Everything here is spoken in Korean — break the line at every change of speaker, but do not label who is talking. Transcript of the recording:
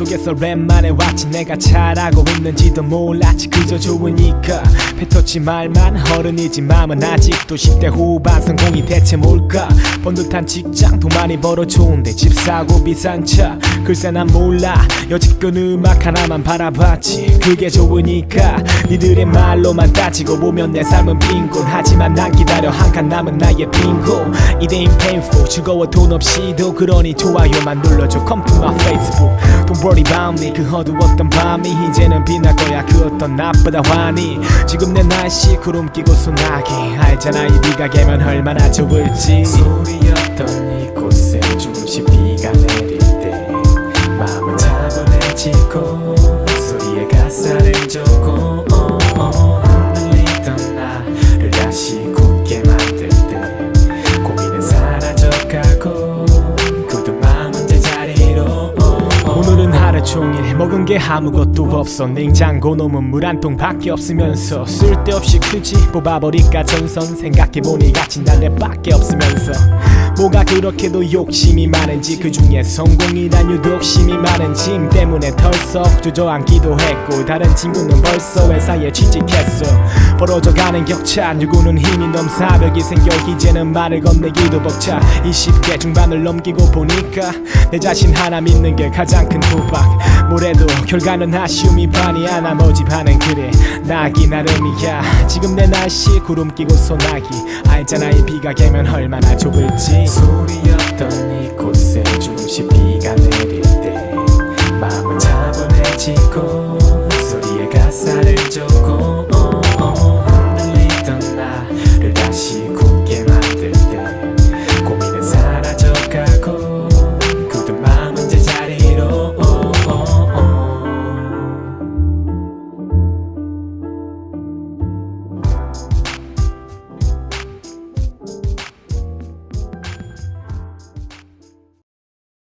속에서 랩만 해왔지 내가 잘하고 있는지도 몰랐지 그저 좋으니까 패터치 말만. 어른이지 마음은 아직도 10대 후반 성공이 대체 뭘까? 번듯한 직장도 많이 벌어 좋은데 집 사고 비싼 차. 글쎄 난 몰라. 여지껏 그 음악 하나만 바라봤지. 그게 좋으니까 니들의 말로만 따지고 보면 내 삶은 빈곤. 하지만 난 기다려 한 칸 남은 나의 빈곤 이대인 페인포 즐거워 돈 없이도 그러니 좋아요만 눌러줘. 컴퓨터 페이스북 돈40 밤이 그 어두웠던 밤이 이제는 빛날 거야. 그 어떤 나보다 환히 지금 내 날씨 구름 끼고 소나기 알잖아. 이 비가 개면 얼마나 좋을지. 소리였던 이곳에 조금씩 비가 내릴 때 마음은 차분해지고 종일 먹은 게 아무것도 없어. 냉장고 놈은 물 한 통밖에 없으면서 쓸데없이 굳이 뽑아버릴까 전선. 생각해보니 가진 날내밖에 없으면서 뭐가 그렇게도 욕심이 많은지 그 중에 성공이란 유독 심이 많은 짐 때문에 덜썩 주저앉기도 했고 다른 친구는 벌써 회사에 취직했어. 벌어져가는 격차 누구는 힘이 넘사 벽이 생겨 이제는 말을 건네기도 벅차. 20대 중반을 넘기고 보니까 내 자신 하나 믿는 게 가장 큰 도박 뭐래도 결과는 아쉬움이 반이야 나머지 반은 그래. 나기 나름이야. 지금 내 날씨 구름 끼고 소나기. 알잖아 이 비가 개면 얼마나 좁을지. 소리 없던 이곳에 조금씩 비가 내릴 때. 마음은 차분해지고 소리에 가사를 적고